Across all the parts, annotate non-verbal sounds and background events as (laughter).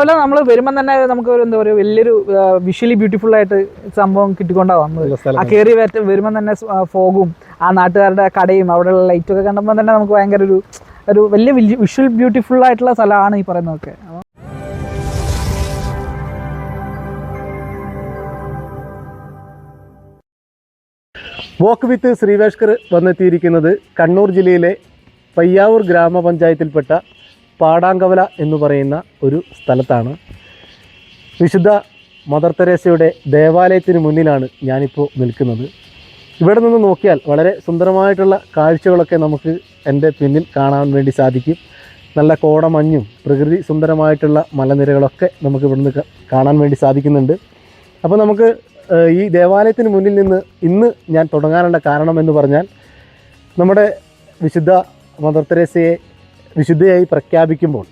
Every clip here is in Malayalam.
പാടാങ്കോല നമ്മൾ വരുമ്പോൾ തന്നെ നമുക്ക് ഒരു എന്താ പറയുക വലിയൊരു വിഷ്വലി ബ്യൂട്ടിഫുൾ ആയിട്ട് സംഭവം കിട്ടിക്കൊണ്ടാണ് വന്നത് ആ കയറി വരുമ്പോൾ തന്നെ ഫോഗും ആ നാട്ടുകാരുടെ കടയും അവിടെയുള്ള ലൈറ്റും ഒക്കെ കണ്ടപ്പോൾ തന്നെ നമുക്ക് ഭയങ്കര ഒരു ഒരു വലിയ വിഷ്വൽ ബ്യൂട്ടിഫുൾ ആയിട്ടുള്ള സ്ഥലമാണ് ഈ പറയുന്നതൊക്കെ. വോക്ക് വിത്ത് ശ്രീവേഷ്കർ വന്നെത്തിയിരിക്കുന്നത് കണ്ണൂർ ജില്ലയിലെ പയ്യാവൂർ ഗ്രാമപഞ്ചായത്തിൽപ്പെട്ട പാടാങ്കവല എന്ന് പറയുന്ന ഒരു സ്ഥലത്താണ്. വിശുദ്ധ മദർ തെരേസയുടെ ദേവാലയത്തിന് മുന്നിലാണ് ഞാനിപ്പോൾ നിൽക്കുന്നത്. ഇവിടെ നിന്ന് നോക്കിയാൽ വളരെ സുന്ദരമായിട്ടുള്ള കാഴ്ചകളൊക്കെ നമുക്ക് എന്റെ പിന്നിൽ കാണാൻ വേണ്ടി സാധിക്കും. നല്ല കോടമഞ്ഞും പ്രകൃതി സുന്ദരമായിട്ടുള്ള മലനിരകളൊക്കെ നമുക്ക് ഇവിടുന്ന് കാണാൻ വേണ്ടി സാധിക്കുന്നുണ്ട്. അപ്പോൾ നമുക്ക് ഈ ദേവാലയത്തിന് മുന്നിൽ നിന്ന് ഇന്ന് ഞാൻ തുടങ്ങാനുള്ള കാരണം എന്ന് പറഞ്ഞാൽ നമ്മുടെ വിശുദ്ധ മദർ തെരേസയെ വിശുദ്ധയായി പ്രഖ്യാപിക്കുമ്പോൾ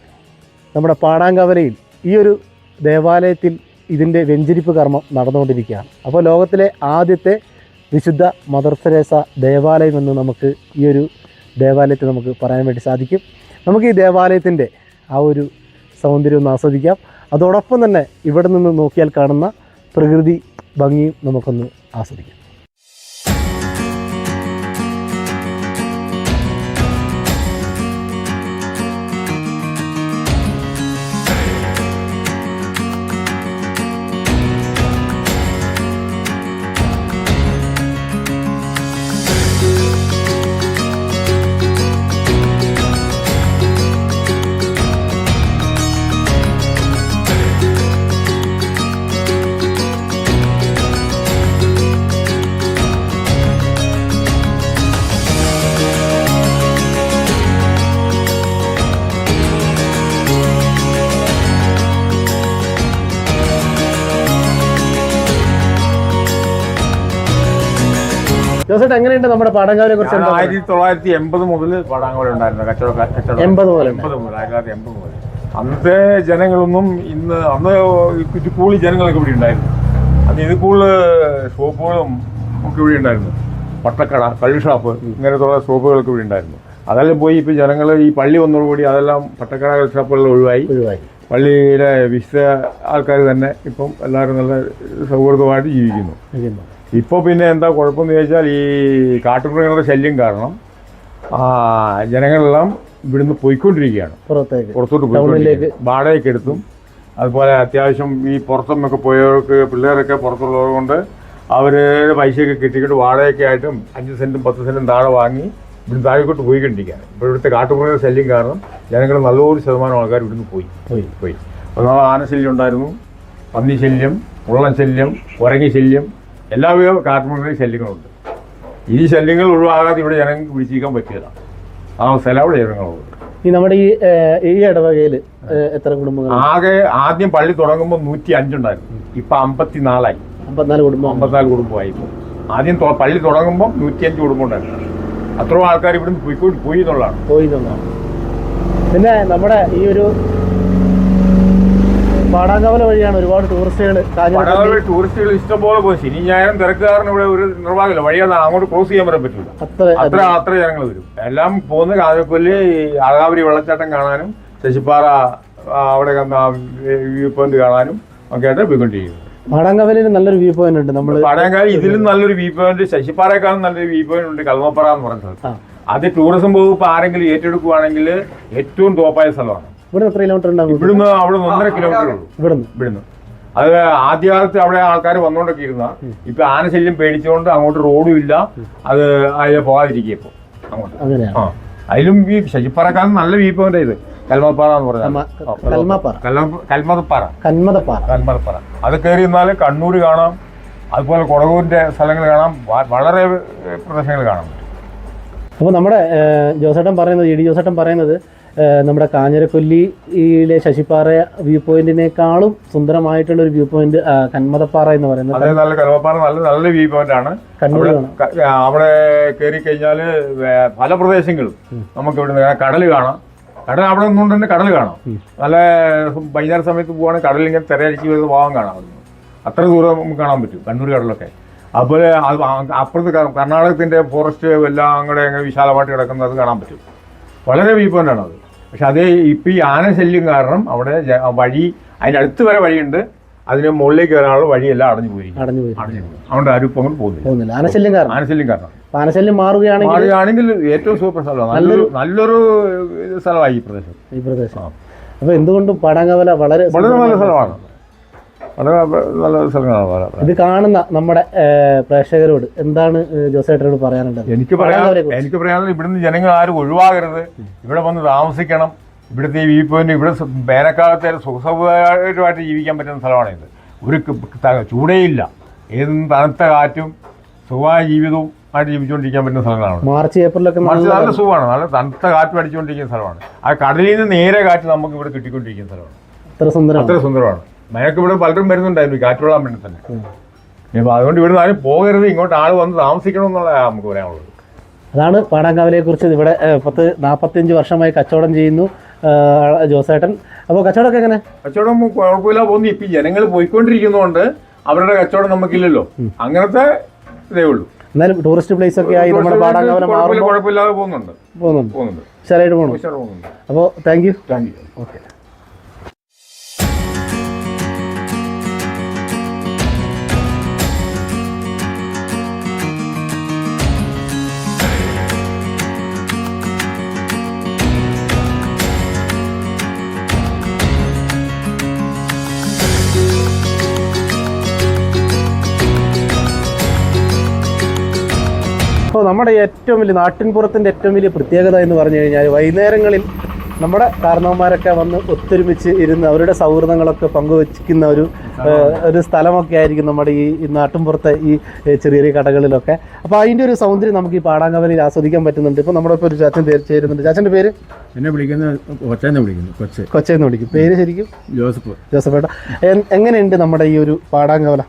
നമ്മുടെ പാടാങ്കവലയിൽ ഈ ഒരു ദേവാലയത്തിൽ ഇതിന്റെ വെഞ്ചരിപ്പ് കർമ്മം നടന്നുകൊണ്ടിരിക്കുകയാണ്. അപ്പോൾ ലോകത്തിലെ ആദ്യത്തെ വിശുദ്ധ മദർ തെരേസ ദേവാലയം എന്ന് നമുക്ക് ഈ ഒരു ദേവാലയത്തെ നമുക്ക് പറയാൻ വേണ്ടി സാധിക്കും. നമുക്ക് ഈ ദേവാലയത്തിന്റെ ആ ഒരു സൗന്ദര്യം ഒന്ന് ആസ്വദിക്കാം. അതോടൊപ്പം തന്നെ ഇവിടെ നിന്ന് നോക്കിയാൽ കാണുന്ന പ്രകൃതി ഭംഗിയും നമുക്കൊന്ന് ആസ്വദിക്കാം. ജോസേട്ട് എങ്ങനെയുണ്ട് നമ്മുടെ പാടങ്കാവിനെ കുറിച്ച് ആയിരത്തി തൊള്ളായിരത്തി എൺപത് മുതൽ പടാങ്കോല ഉണ്ടായിരുന്നു. കച്ചവട കച്ചവടം. എൺപത് മുതൽ. എൺപത് മുതൽ ആയിരത്തി തൊള്ളായിരത്തി എൺപത് മുതൽ. അന്നത്തെ ജനങ്ങളൊന്നും ഇന്ന് അന്ന് കൂടുതൽ ജനങ്ങളൊക്കെ ഇവിടെ ഉണ്ടായിരുന്നു. അന്ന് ഇത് കൂടുതൽ ഷോപ്പുകളും ഒക്കെ ഇവിടെ ഉണ്ടായിരുന്നു. പട്ടക്കട കള്ളി ഷോപ്പ് ഇങ്ങനത്തുള്ള ഷോപ്പുകളൊക്കെ ഇവിടെ ഉണ്ടായിരുന്നു. അതെല്ലാം പോയി ഇപ്പോൾ ജനങ്ങൾ ഈ പള്ളി വന്നതോടുകൂടി അതെല്ലാം പട്ടക്കട കള്ളി ഷോപ്പുകളിൽ ഒഴിവായി. ഒഴിവായി. പള്ളിയിലെ വിശുദ്ധ ആൾക്കാർ തന്നെ ഇപ്പം എല്ലാവരും നല്ല സൗഹൃദമായിട്ട് ജീവിക്കുന്നു. ഇപ്പോൾ പിന്നെ എന്താ കുഴപ്പമെന്ന് ചോദിച്ചാൽ ഈ കാട്ടുമൃഗങ്ങളുടെ ശല്യം കാരണം ജനങ്ങളെല്ലാം ഇവിടുന്ന് പോയിക്കൊണ്ടിരിക്കുകയാണ്. പുറത്തേക്ക്. പുറത്തോട്ട് പോയിക്കൊണ്ടിരിക്കുക വാടകയ്ക്ക് എടുത്തും. അതുപോലെ അത്യാവശ്യം ഈ പുറത്തുനിന്നൊക്കെ പോയവർക്ക് പിള്ളേരൊക്കെ പുറത്തുള്ളത് കൊണ്ട് അവരുടെ പൈസയൊക്കെ കിട്ടിയിട്ട് വാടകയൊക്കെ ആയിട്ടും അഞ്ച് സെന്റും പത്ത് സെന്റും താഴെ വാങ്ങി ഇവിടുന്ന് താഴേക്കോട്ട് പോയിക്കൊണ്ടിരിക്കുകയാണ്. ഇപ്പോൾ ഇവിടുത്തെ കാട്ടുമൃഗ ശല്യം കാരണം ജനങ്ങൾ നല്ലൊരു ശതമാനം ആൾക്കാർ ഇവിടുന്ന് പോയി. പോയി. പോയി. അപ്പോൾ ആനശല്യം ഉണ്ടായിരുന്നു. പന്നി ശല്യം ഉള്ളൻ ശല്യം ഉറങ്ങി ശല്യം എല്ലാവിധ കാട്ടുമൃഗ ശല്യങ്ങളുണ്ട്. ഈ ശല്യങ്ങൾ ഒഴിവാകാതെ ഇവിടെ ജനങ്ങൾക്ക് പിടിച്ചിരിക്കാൻ പറ്റില്ല. ആ സ്ഥലം അവിടെ ജനങ്ങളുണ്ട്. ഈ നമ്മുടെ ഈ ഈ ഇടവകയിൽ എത്ര കുടുംബങ്ങൾ? ആകെ ആദ്യം പള്ളി തുടങ്ങുമ്പോൾ നൂറ്റി അഞ്ചുണ്ടായിരുന്നു ഇപ്പൊ അമ്പത്തിനാലായി. അമ്പത്തിനാല് കുടുംബം. അമ്പത്തിനാല് കുടുംബമായി. ആദ്യം പള്ളി തുടങ്ങുമ്പോൾ നൂറ്റിയഞ്ച് കുടുംബം ഉണ്ടായിരുന്നു. അത്രയും ആൾക്കാർ ഇവിടുന്ന് പോയി പോയി എന്നുള്ളതാണ്. പോയി എന്നുള്ളതാണ്. പിന്നെ നമ്മുടെ ഈ ഒരു പാടാങ്കവല വഴിയാണ് ഒരുപാട് ടൂറിസ്റ്റുകൾ പടവലി ടൂറിസ്റ്റുകൾ ഇഷ്ടംപോലെ പോയി. ശനി ഞായറും തിരക്കുകാരന് ഇവിടെ ഒരു നിർവാഹമില്ല വഴിയാണ് അങ്ങോട്ട് ക്രോസ് ചെയ്യാൻ വരാൻ പറ്റില്ല അത്ര അത്ര അത്ര ജനങ്ങൾ വരും. എല്ലാം പോകുന്ന കാഞ്ഞക്കൊല്ലി ആകാവരി വെള്ളച്ചാട്ടം കാണാനും ശശിപ്പാറ അവിടെ വ്യൂ പോയിന്റ് കാണാനും ഒക്കെ ആയിട്ട് പോയിക്കൊണ്ടിരിക്കുന്നത് പാടാങ്കവലയിൽ നല്ലൊരു വ്യൂ പോയിന്റ് ഉണ്ട്. നമ്മൾ പടയങ്കാലി ഇതിലും നല്ലൊരു വ്യൂ പോയിന്റ് ശശിപ്പാറയെക്കാളും നല്ലൊരു വ്യൂ പോയിന്റ് ഉണ്ട് കൽമപ്പറ എന്ന് പറഞ്ഞ സ്ഥലത്ത്. ആ. അത് ടൂറിസം വകുപ്പ് ആരെങ്കിലും ഏറ്റെടുക്കുകയാണെങ്കിൽ ഏറ്റവും ടോപ്പായ സ്ഥലമാണ്. ഇവിടെ എത്ര കിലോമീറ്റർ ഉണ്ടാവും? ഇവിടുന്ന് അവിടെ നിന്ന് ഒന്നര കിലോമീറ്റർ ഉള്ളൂ. ഇവിടുന്ന്? ഇവിടുന്ന്. അത് ആദ്യകാലത്ത് അവിടെ ആൾക്കാർ വന്നുകൊണ്ടൊക്കെ ഇരുന്ന. ഇപ്പൊ ആനശല്യം പേടിച്ചുകൊണ്ട് അങ്ങോട്ട് റോഡും ഇല്ല. അത് അതിലെ പോകാതിരിക്കുക ഇപ്പൊ. അങ്ങോട്ട്. ആ. അതിലും ഈ ശശിപ്പാറക്കാൻ നല്ല വ്യൂ പോയിന്റ് ഇത്. കൽമപ്പാറ എന്ന് പറഞ്ഞാൽ. കൽമതപ്പാറ. കന്മതപ്പാറ കൽമതപ്പാറ. അത് കയറി നിന്നാൽ കണ്ണൂർ കാണാം. അതുപോലെ കൊടകൂരിന്റെ സ്ഥലങ്ങൾ കാണാം. വളരെ പ്രദേശങ്ങൾ പ്രദേശങ്ങൾ കാണാം അപ്പോൾ നമ്മുടെ ജോസേട്ടൻ പറയുന്നത് ഇ ഡി ജോസേട്ടൻ പറയുന്നത് നമ്മുടെ കാഞ്ഞിരക്കൊല്ലിയിലെ ശശിപ്പാറ വ്യൂ പോയിന്റിനേക്കാളും സുന്ദരമായിട്ടുള്ള ഒരു വ്യൂ പോയിന്റ് കന്മതപ്പാറ എന്ന് പറയുന്നത്. അതേ നല്ല കന്മപ്പാറ നല്ല നല്ല വ്യൂ പോയിന്റ് ആണ്. അവിടെ കയറി കഴിഞ്ഞാൽ പല പ്രദേശങ്ങളും നമുക്ക് ഇവിടെ കടൽ കാണാം. കടൽ അവിടെ നിന്നുകൊണ്ട് തന്നെ കടൽ കാണാം. നല്ല വൈകുന്നേര സമയത്ത് പോവുകയാണെങ്കിൽ കടലിൽ ഇങ്ങനെ തിരയടിച്ച് വരുന്ന ഭാഗം കാണാം. അത്ര ദൂരം നമുക്ക് കാണാൻ പറ്റും കണ്ണൂർ കടലൊക്കെ. അതുപോലെ അത് അപ്പുറത്ത് കർണാടകത്തിന്റെ ഫോറസ്റ്റ് എല്ലാം അങ്ങനെ വിശാലമായിട്ട് കിടക്കുന്നത് കാണാൻ പറ്റും. വളരെ വ്യൂ പോയിന്റ് ആണ് അത്. പക്ഷെ അത് ഇപ്പം ഈ ആനശല്യം കാരണം അവിടെ വഴി അതിന്റെ അടുത്ത് വരെ വഴിയുണ്ട്. അതിന് മുകളിലേക്ക് വരാനുള്ള വഴിയെല്ലാം അടഞ്ഞു പോയി. അടഞ്ഞു പോയി. അതുകൊണ്ട് ആരും ഇപ്പം അങ്ങോട്ട് പോകുന്നില്ല. പോകുന്നില്ല. ആനശല്യം കാരണം. ആനശല്യം കാരണം. ആനശല്യം മാറുകയാണെങ്കിൽ മാറുകയാണെങ്കിൽ ഏറ്റവും സൂപ്പർ സ്ഥലമാണ്. നല്ലൊരു നല്ലൊരു സ്ഥലമായി ഈ പ്രദേശം. ഈ പ്രദേശം. അപ്പോൾ എന്തുകൊണ്ടും പടങ്ങവല വളരെ വളരെ നല്ല സ്ഥലമാണ്. വളരെ നല്ല സ്ഥലങ്ങളാണ് ഇത് കാണുന്ന നമ്മുടെ പ്രേക്ഷകരോട് എന്താണ് ജോസേട്ടനോട് പറയാനുള്ളത്? എനിക്ക് പറയാനുള്ളത് എനിക്ക് പറയാനുള്ളത് ഇവിടുന്ന് ജനങ്ങൾ ആരും ഒഴിവാകരുത്. ഇവിടെ വന്ന് താമസിക്കണം. ഇവിടുത്തെ ഈ പോയിന്റ് ഇവിടെ വേനൽക്കാലത്തെ സുഖസൗകര്യമായിട്ട് ജീവിക്കാൻ പറ്റുന്ന സ്ഥലമാണ് ഇത്. ഒരു ചൂടേയില്ല ഏതും തണുത്ത കാറ്റും സുഖമായ ജീവിതവും ആയിട്ട് ജീവിച്ചുകൊണ്ടിരിക്കാൻ പറ്റുന്ന സ്ഥലങ്ങളാണ് മാർച്ച് ഏപ്രിലൊക്കെ മാർച്ച് നല്ല നല്ല സുഖമാണ്. നല്ല തണുത്ത കാറ്റ് അടിച്ചുകൊണ്ടിരിക്കുന്ന സ്ഥലമാണ്. ആ കടലിൽ നിന്ന് നേരെ കാറ്റ് നമുക്ക് ഇവിടെ കിട്ടിക്കൊണ്ടിരിക്കുന്ന സ്ഥലമാണ്. അത്ര സുന്ദരമാണ്. അത്ര സുന്ദരമാണ്. മഴയൊക്കെ ഇവിടെ പലരും വരുന്നുണ്ടായിരുന്നു ഈ കാറ്റ് കൊള്ളാൻ വേണ്ടി തന്നെ ഇപ്പൊ അതുകൊണ്ട് ഇവിടെ ആരും പോകരുത് ഇങ്ങോട്ട് ആൾ വന്ന് താമസിക്കണം എന്നുള്ളതാണ് നമുക്ക് പറയാനുള്ളത് അതാണ് പാടാങ്കാവിലെ കുറിച്ച് ഇവിടെ പത്ത് നാൽപ്പത്തിയഞ്ച് വർഷമായി കച്ചവടം ചെയ്യുന്നു ജോസേട്ടൻ. അപ്പോൾ കച്ചവടമൊക്കെ എങ്ങനെ? കച്ചവടം കുഴപ്പമില്ല പോകുന്നു. ഇപ്പം ജനങ്ങൾ പോയിക്കൊണ്ടിരിക്കുന്നതുകൊണ്ട് അവരുടെ കച്ചവടം നമുക്കില്ലല്ലോ. അങ്ങനത്തെ ഇതേ ഉള്ളൂ. എന്നാലും ടൂറിസ്റ്റ് പ്ലേസ് ഒക്കെ ആയി നമ്മുടെ പാടാങ്കാവിലെ മാറുമ്പോൾ കുഴപ്പമില്ലാതെ പോകുന്നുണ്ട്. പോകുന്നുണ്ട്. ഉഷാറായിട്ട് പോകുന്നുണ്ട്. അപ്പോൾ thank you thank you okay നമ്മുടെ ഏറ്റവും വലിയ നാട്ടിൻപുറത്തിന്റെ ഏറ്റവും വലിയ പ്രത്യേകത എന്ന് പറഞ്ഞു കഴിഞ്ഞാൽ വൈകുന്നേരങ്ങളിൽ നമ്മുടെ കാരണവന്മാരൊക്കെ വന്ന് ഒത്തൊരുമിച്ച് ഇരുന്ന് അവരുടെ സൗഹൃദങ്ങളൊക്കെ പങ്കുവച്ചിരിക്കുന്ന ഒരു ഒരു സ്ഥലമൊക്കെ ആയിരിക്കും നമ്മുടെ ഈ നാട്ടിൻപുറത്തെ ഈ ചെറിയ ചെറിയ കടകളിലൊക്കെ. അപ്പോൾ അതിന്റെ ഒരു സൗന്ദര്യം നമുക്ക് ഈ പാടാങ്കവലിൽ ആസ്വദിക്കാൻ പറ്റുന്നുണ്ട്. ഇപ്പോൾ നമ്മുടെ ഇപ്പോൾ ഒരു ചാച്ചൻ ചേരുന്നുണ്ട്. ചാച്ചന്റെ പേര്? എന്നെ വിളിക്കുന്ന കൊച്ചെന്നെ വിളിക്കുന്നു കൊച്ചെ. കൊച്ചെന്ന് വിളിക്കും. പേര് ശരിക്കും? ജോസഫ്. ജോസഫ് ഏട്ടാ എങ്ങനെയുണ്ട് നമ്മുടെ ഈ ഒരു പാടാങ്കവല?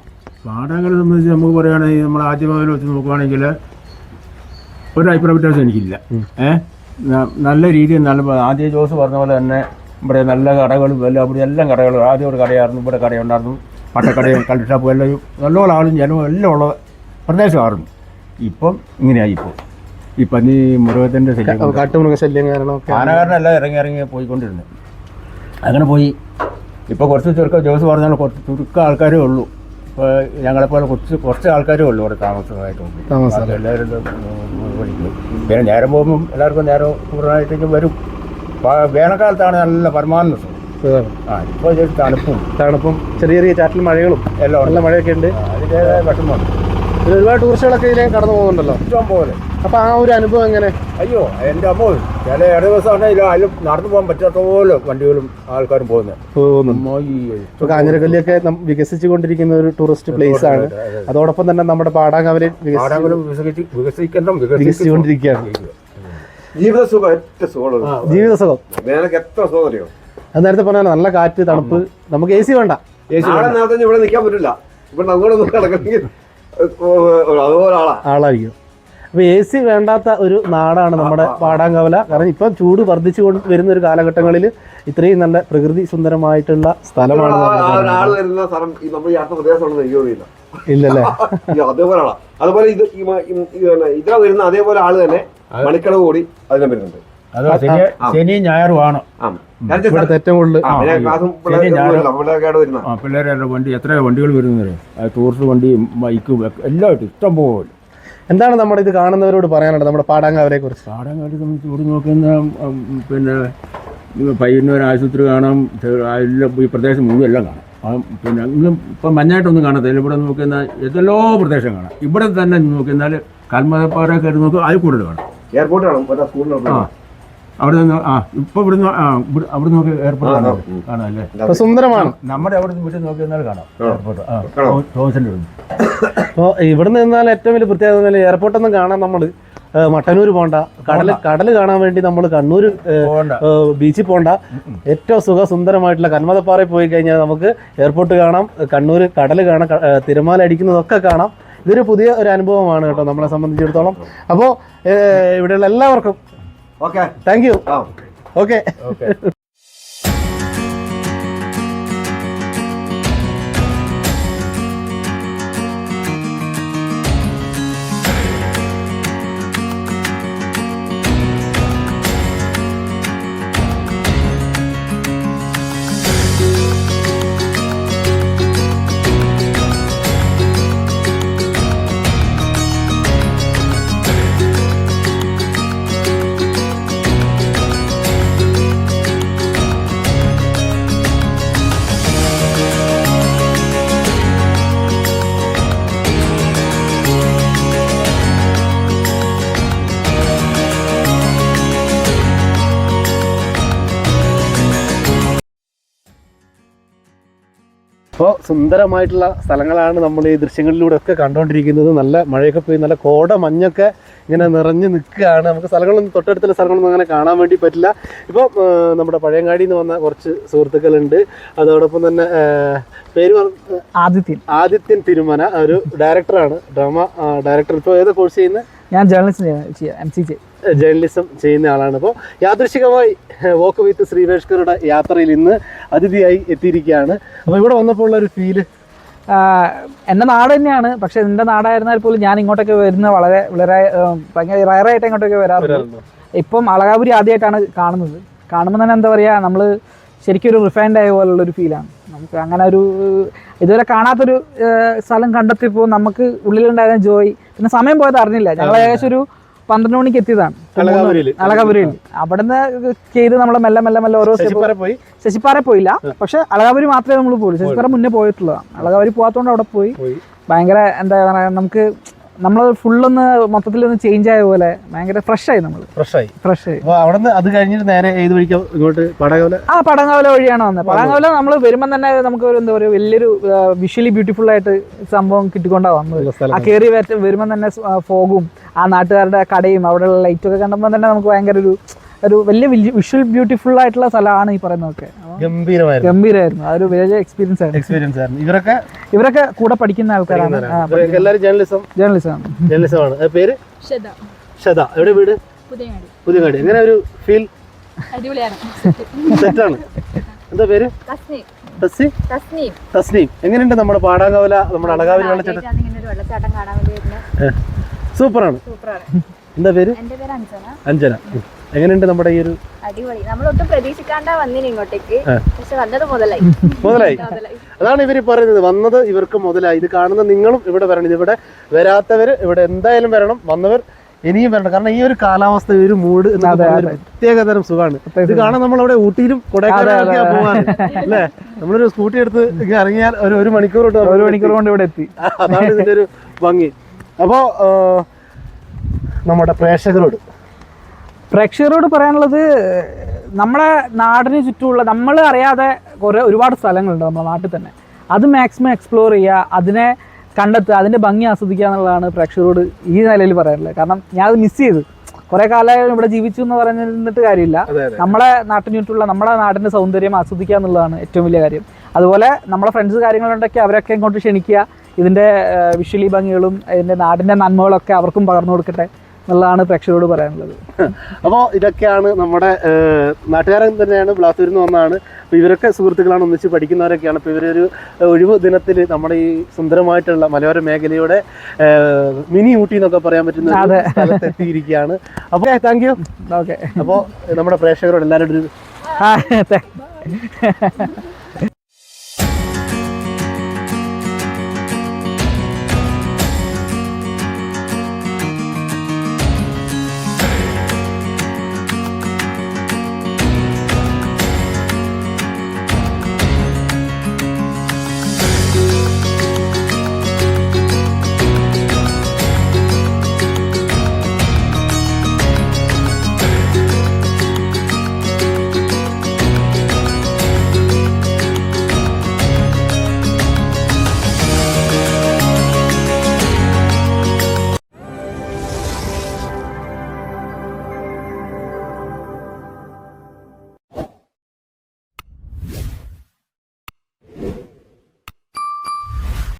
പാടാങ്കവല സംബന്ധിച്ച് നമുക്ക് പറയുകയാണെങ്കിൽ നമ്മൾ ആദ്യമായി വെച്ച് നോക്കുകയാണെങ്കിൽ ഒരു അഭിപ്രായ വ്യത്യാസം എനിക്കില്ല. ഏഹ് ന- നല്ല രീതിയിൽ നല്ല ആദ്യ ജോസ് പറഞ്ഞ പോലെ തന്നെ ഇവിടെ നല്ല കടകളും എല്ലാം ഇവിടെ എല്ലാം കടകളും ആദ്യം ഒരു കടയായിരുന്നു ഇവിടെ കടയുണ്ടായിരുന്നു. പട്ടക്കടയും കള്ളി ഷാപ്പും എല്ലാം നല്ലോണം ആളും ജനവും എല്ലാം ഉള്ള പ്രദേശമായിരുന്നു ഇപ്പം ഇങ്ങനെയായി ഇപ്പോൾ ഈ പന്നി മൃഗത്തിന്റെ ശല്യം കാട്ടുമൃഗശല്യം ആനകാരനെല്ലാം ഇറങ്ങി ഇറങ്ങി പോയിക്കൊണ്ടിരുന്നത് അങ്ങനെ പോയി. ഇപ്പോൾ കുറച്ച് ചുരുക്കം ജോസ് പറഞ്ഞാൽ കുറച്ച് ചുരുക്കം ആൾക്കാരേ ഉള്ളൂ. ഇപ്പോൾ ഞങ്ങളെപ്പോലെ കുറച്ച് കുറച്ച് ആൾക്കാരേ ഉള്ളൂ ഇവിടെ താമസമായിട്ടുണ്ട് താമസം. എല്ലാവരും പഠിക്കും പിന്നെ നേരം പോകുമ്പം എല്ലാവർക്കും നേരം പൂർണമായിട്ട് വരും. വേനൽക്കാലത്താണ് നല്ല പരമാനന്ദ ആ ഇപ്പോൾ തണുപ്പും. തണുപ്പും ചെറിയ ചെറിയ ചാറ്റൽ മഴകളും എല്ലാം നല്ല മഴയൊക്കെ ഉണ്ട്. അതിന്റെതായ വിഷമമുണ്ട്. ഒരുപാട് ടൂറിസ്റ്റുകളൊക്കെ ഇതിലെ കടന്നു പോകുന്നുണ്ടല്ലോ. ഇഷ്ടം പോലെ. അപ്പൊ ആ ഒരു അനുഭവം എങ്ങനെ? അയ്യോ എന്റെ അമ്മോ ചില ഇട ദിവസം നടന്നു പോകാൻ പറ്റാത്ത പോലെ വണ്ടികളും ആൾക്കാരും പോകുന്നത് ഇപ്പൊ കാഞ്ഞിരക്കല്ലിയൊക്കെ വികസിച്ചുകൊണ്ടിരിക്കുന്ന ഒരു ടൂറിസ്റ്റ് പ്ലേസ് ആണ്. അതോടൊപ്പം തന്നെ നമ്മുടെ വികസിച്ചു വികസിച്ചുകൊണ്ടിരിക്കുകയാണ്. ജീവിത സുഖം ഏറ്റവും ജീവിത സുഖം. വേനൽക്ക് എത്ര സുഖം അറിയോ? അത് നേരത്തെ പറഞ്ഞ നല്ല കാറ്റ് തണുപ്പ്. നമുക്ക് എ സി വേണ്ട. ഇവിടെ നിൽക്കാൻ പറ്റില്ല. ഇവിടെ അങ്ങോട്ട് ഒന്നും കിടക്കണമെങ്കിൽ ആളായിരിക്കും. അപ്പൊ എ സി വേണ്ടാത്ത ഒരു നാടാണ് നമ്മുടെ പാടാങ്കവല കാരണം ഇപ്പം ചൂട് വർദ്ധിച്ചു കൊണ്ട് വരുന്ന ഒരു കാലഘട്ടങ്ങളിൽ ഇത്രയും നല്ല പ്രകൃതി സുന്ദരമായിട്ടുള്ള സ്ഥലമാണ് ഇല്ലല്ലേ? (laughs) ഈ അതേപോലെ ഇത് ഇതാ വരുന്ന അതേപോലെ ആൾ തന്നെ മണിക്കളവ് കൂടി അതിനെ വരുന്നുണ്ട്. അത് ശനി ശനിയും ഞായറും ആണ്. ആ. കാരണം വെച്ചാ ഇവിടുത്തെ ഏറ്റവും കൂടുതൽ ആ, ആ പിള്ളേരുടെ വണ്ടി എത്ര വണ്ടികൾ വരുന്നത്? അത് ടൂറിസ്റ്റ് വണ്ടിയും ബൈക്കും ഒക്കെ ഇഷ്ടം പോലെ. എന്താണ് നമ്മുടെ ഇത് കാണുന്നവരോട് പറയാനുള്ളത്? നമ്മുടെ പാടാങ്കാവരെ കുറിച്ച്. പാടങ്ങാടി സംബന്ധിച്ച് ഇവിടെ നോക്കുന്ന ഉം, പിന്നെ പയ്യന്നൂർ ആശുപത്രി കാണാം ചെ- എല്ലാം ഈ പ്രദേശം മുഴുവൻ എല്ലാം കാണാം. ആ, പിന്നെ ഇന്നും ഇപ്പം മഞ്ഞായിട്ടൊന്നും കാണത്തില്ല. ഇവിടെ നോക്കുന്ന ഏതെല്ലോ പ്രദേശം കാണാം. ഇവിടെ തന്നെ നോക്കിയാൽ കൽമതപ്പാറ കയറി നോക്കുക അതിൽ കൂടുതൽ കാണാം. എയർപോർട്ട് കാണും. മറ്റേ ആ. അവിടെ നിന്ന് ആ ഇപ്പൊ ഇവിടെ ആ ഇവിടെ അവിടെ നോക്കി എയർപോർട്ട് കാണാം. കാണാം അല്ലേ സുന്ദരമാണ്. നമ്മുടെ അവിടെ നിന്ന് വീട്ടിൽ നോക്കിയാൽ കാണാം. എയർപോർട്ട് ആ കാണാം. അടുത്ത് അപ്പോൾ ഇവിടുന്ന് നിന്നാൽ ഏറ്റവും വലിയ പ്രത്യേകത എയർപോർട്ട് എയർപോർട്ടൊന്നും കാണാൻ നമ്മൾ മട്ടന്നൂർ പോണ്ട. കടൽ കടൽ കാണാൻ വേണ്ടി നമ്മൾ കണ്ണൂർ ബീച്ചിൽ പോണ്ട. ഏറ്റവും സുഖസുന്ദരമായിട്ടുള്ള കന്മതപ്പാറയിൽ പോയി കഴിഞ്ഞാൽ നമുക്ക് എയർപോർട്ട് കാണാം കണ്ണൂർ കടൽ കാണാം തിരമാല അടിക്കുന്നതൊക്കെ കാണാം. ഇതൊരു പുതിയ ഒരു അനുഭവമാണ് കേട്ടോ നമ്മളെ സംബന്ധിച്ചിടത്തോളം. അപ്പോൾ ഇവിടെയുള്ള എല്ലാവർക്കും ഓക്കെ താങ്ക് യു ആ ഓക്കെ അപ്പോൾ സുന്ദരമായിട്ടുള്ള സ്ഥലങ്ങളാണ് നമ്മൾ ഈ ദൃശ്യങ്ങളിലൂടെ ഒക്കെ കണ്ടുകൊണ്ടിരിക്കുന്നത് നല്ല മഴയൊക്കെ പോയി നല്ല കോട മഞ്ഞൊക്കെ ഇങ്ങനെ നിറഞ്ഞു നിൽക്കുകയാണ്. നമുക്ക് സ്ഥലങ്ങളൊന്നും തൊട്ടടുത്തുള്ള സ്ഥലങ്ങളൊന്നും അങ്ങനെ കാണാൻ വേണ്ടി പറ്റില്ല. ഇപ്പോൾ നമ്മുടെ പഴയങ്ങാടി എന്ന് വന്ന കുറച്ച് സുഹൃത്തുക്കളുണ്ട്. അതോടൊപ്പം തന്നെ പേര് ആദിത്യൻ. ആദിത്യൻ തിരുമന ഒരു ഡയറക്ടറാണ് ഡ്രാമ ഡയറക്ടർ ഇപ്പോൾ ഏതാ കോഴ്സ് ചെയ്യുന്നത് ഞാൻ ജേർണലിസ്റ്റ് എം സി ജേർണലിസം ചെയ്യുന്ന ആളാണ്. അപ്പോൾ യാദൃശികമായി വോക്ക് വിത്ത് ശ്രീവേഷ്കറുടെ യാത്രയിൽ ഇന്ന് അതിഥിയായി എത്തിയിരിക്കുകയാണ്. അപ്പോൾ ഇവിടെ വന്നപ്പോൾ ഉള്ള ഒരു ഫീൽ എന്റെ നാട് തന്നെയാണ്. പക്ഷെ എന്റെ നാടായിരുന്നാൽ പോലും ഞാൻ ഇങ്ങോട്ടൊക്കെ വരുന്ന വളരെ വളരെ ഭയങ്കര റയറായിട്ട് ഇങ്ങോട്ടൊക്കെ വരാറുണ്ട്. ഇപ്പം അളകാപുരി ആദ്യമായിട്ടാണ് കാണുന്നത്. കാണുമ്പോൾ തന്നെ എന്താ പറയുക നമ്മൾ ശരിക്കും ഒരു റിഫൈൻഡ് ആയ പോലുള്ള ഒരു ഫീലാണ് നമുക്ക് അങ്ങനെ ഒരു ഇതുവരെ കാണാത്തൊരു സ്ഥലം കണ്ടെത്തിയപ്പോൾ നമുക്ക് ഉള്ളിലുണ്ടായിരുന്ന ജോയ് പിന്നെ സമയം പോയത് അറിഞ്ഞില്ല. ഞങ്ങൾ ഏകദേശം ഒരു പന്ത്രണ്ട് മണിക്ക് എത്തിയതാണ്. അളകാപുരയിൽ അവിടുന്ന് ചെയ്ത് നമ്മളെ മെല്ലെ മെല്ലെ മെല്ലെ ഓരോ പോയി? ശശിപ്പാറ പോയില്ല. പക്ഷെ അളകാപുരി മാത്രമേ നമ്മൾ പോയുള്ളൂ ശശിപ്പാറ മുന്നേ പോയിട്ടുള്ളതാണ്. അളകാപുരി പോകാത്തതുകൊണ്ട് അവിടെ പോയി. പോയി. ഭയങ്കര എന്താ പറയുക നമുക്ക് നമ്മൾ ഫുള്ളൊന്ന് മൊത്തത്തിലൊന്ന് ചേഞ്ച് ആയ പോലെ ഭയങ്കര ഫ്രഷ് ആയി നമ്മൾ ഫ്രഷ് ആയി. ഫ്രഷ് ആയി. അവിടെ നിന്ന് അത് കഴിഞ്ഞിട്ട് നേരെ ഏത് വഴിക്കാം ഇങ്ങോട്ട്? പടകോല? ആ പടങ്ങാവല വഴിയാണ് വന്നത്. പടങ്ങാവല നമ്മൾ വരുമ്പോൾ തന്നെ നമുക്ക് ഒരു എന്താ പറയുക വലിയൊരു വിഷ്വലി ബ്യൂട്ടിഫുൾ ആയിട്ട് സംഭവം കിട്ടിക്കൊണ്ടാണ് വന്നത്. ആ കയറി വരുമ്പോൾ തന്നെ ഫോഗും ആ നാട്ടുകാരുടെ കടയും അവിടെയുള്ള ലൈറ്റൊക്കെ കണ്ടപ്പോൾ തന്നെ നമുക്ക് ഭയങ്കര ഒരു ഒരു വലിയ വിഷ്വൽ ബ്യൂട്ടിഫുൾ ആയിട്ടുള്ള സ്ഥലമാണ് ഈ പറയുന്നതൊക്കെ. അപ്പോൾ ഗംഭീരമായിരുന്നു. ആ ഒരു വലിയ എക്സ്പീരിയൻസ് ആയിരുന്നു. എക്സ്പീരിയൻസ് ആയിരുന്നു. ഇവരൊക്കെ ഇവരൊക്കെ കൂടെ പഠിക്കുന്ന ആൾക്കാരാണ്. ഇവരൊക്കെ എല്ലാവരും ജേർണലിസം ജേർണലിസ്റ്റ് ആണ്. ജേർണലിസം ആണ്. പേര്? ഷദ. എവിടെ വീട്? പുതിയങ്ങാടി. എങ്ങനെ ഒരു ഫീൽ അടിപൊളിയാണ്. സെറ്റാണ് എന്താ പേര്? തസ്നീം. എങ്ങനെയുണ്ട് നമ്മുടെ പാടാങ്കവല നമ്മുടെ അളകാവിൽ വെള്ളച്ചാട്ടം സൂപ്പറാണ്. എന്താ പേര് അഞ്ജന. അഞ്ജന. എങ്ങനെയുണ്ട് നമ്മുടെ ഈ ഒരു അടിപൊളി. നമ്മൾ ഒട്ടും പ്രതീക്ഷിക്കാണ്ടാ വന്നിന് ഇങ്ങോട്ടേക്ക്. പക്ഷെ വന്നത് മുതലായി. (laughs) അതാണ് ഇവർ പറയുന്നത്. വന്നത് ഇവർക്ക് മുതലായി. ഇത് കാണുന്ന നിങ്ങളും ഇവിടെ വരണം. ഇവിടെ വരാത്തവർ ഇവിടെ എന്തായാലും വരണം. വന്നവർ ഇനിയും വരണം. കാരണം ഈ ഒരു കാലാവസ്ഥ ഈ ഒരു മൂഡ് പ്രത്യേകതരം സുഖമാണ്. ഇത് കാണാൻ നമ്മൾ അവിടെ ഊട്ടിയിലും കൊടൈക്കനാലൊക്കെയാ പോവാറ്. അല്ലേ? നമ്മളൊരു സ്കൂട്ടി എടുത്ത് ഇറങ്ങിയാൽ ഒരു ഒരു മണിക്കൂർ തൊട്ട് ഒരു മണിക്കൂർ കൊണ്ട് ഇവിടെ എത്തി. അതാണ് ഇതിന്റെ ഒരു ഭംഗി. അപ്പോ നമ്മുടെ പ്രേക്ഷകരോട് പ്രേക്ഷകരോട് പറയാനുള്ളത് നമ്മുടെ നാടിന് ചുറ്റുമുള്ള നമ്മൾ അറിയാതെ കുറേ ഒരുപാട് സ്ഥലങ്ങളുണ്ട് നമ്മുടെ നാട്ടിൽ തന്നെ. അത് മാക്സിമം എക്സ്പ്ലോർ ചെയ്യുക അതിനെ കണ്ടെത്തുക അതിന്റെ ഭംഗി ആസ്വദിക്കുക എന്നുള്ളതാണ് പ്രേക്ഷകരോട് ഈ നിലയിൽ പറയാനുള്ളത്. കാരണം ഞാൻ അത് മിസ് ചെയ്തു. കുറെ കാലം ഇവിടെ ജീവിച്ചു എന്ന് പറഞ്ഞിട്ട് കാര്യമില്ല. നമ്മളെ നാട്ടിന് ചുറ്റുള്ള നമ്മുടെ നാടിന്റെ സൗന്ദര്യം ആസ്വദിക്കുക എന്നുള്ളതാണ് ഏറ്റവും വലിയ കാര്യം. അതുപോലെ നമ്മുടെ ഫ്രണ്ട്സ് കാര്യങ്ങളുണ്ടെങ്കിൽ അവരൊക്കെ ഇങ്ങോട്ട് ക്ഷണിക്കുക. ഇതിന്റെ വിഷ്വലി ഭംഗികളും ഇതിന്റെ നാടിന്റെ നന്മകളൊക്കെ അവർക്കും പകർന്നു കൊടുക്കട്ടെ. എന്നുള്ളതാണ് പ്രേക്ഷകരോട് പറയാനുള്ളത്. അപ്പോൾ ഇതൊക്കെയാണ് നമ്മുടെ നാട്ടുകാരൻ തന്നെയാണ് ബ്ലാത്തൂരിൽ നിന്ന് വന്നാണ് അപ്പോൾ ഇവരൊക്കെ സുഹൃത്തുക്കളാണ് ഒന്നിച്ച് പഠിക്കുന്നവരൊക്കെയാണ്. അപ്പോൾ ഇവരൊരു ഒഴിവ് ദിനത്തിൽ നമ്മുടെ ഈ സുന്ദരമായിട്ടുള്ള മലയോര മേഖലയുടെ മിനി ഊട്ടി എന്നൊക്കെ പറയാൻ പറ്റുന്ന സ്ഥലത്ത് എത്തിയിരിക്കുകയാണ് അപ്പോൾ താങ്ക് യു ഓക്കെ അപ്പോൾ നമ്മുടെ പ്രേക്ഷകരോട് എല്ലാവരും ഒരു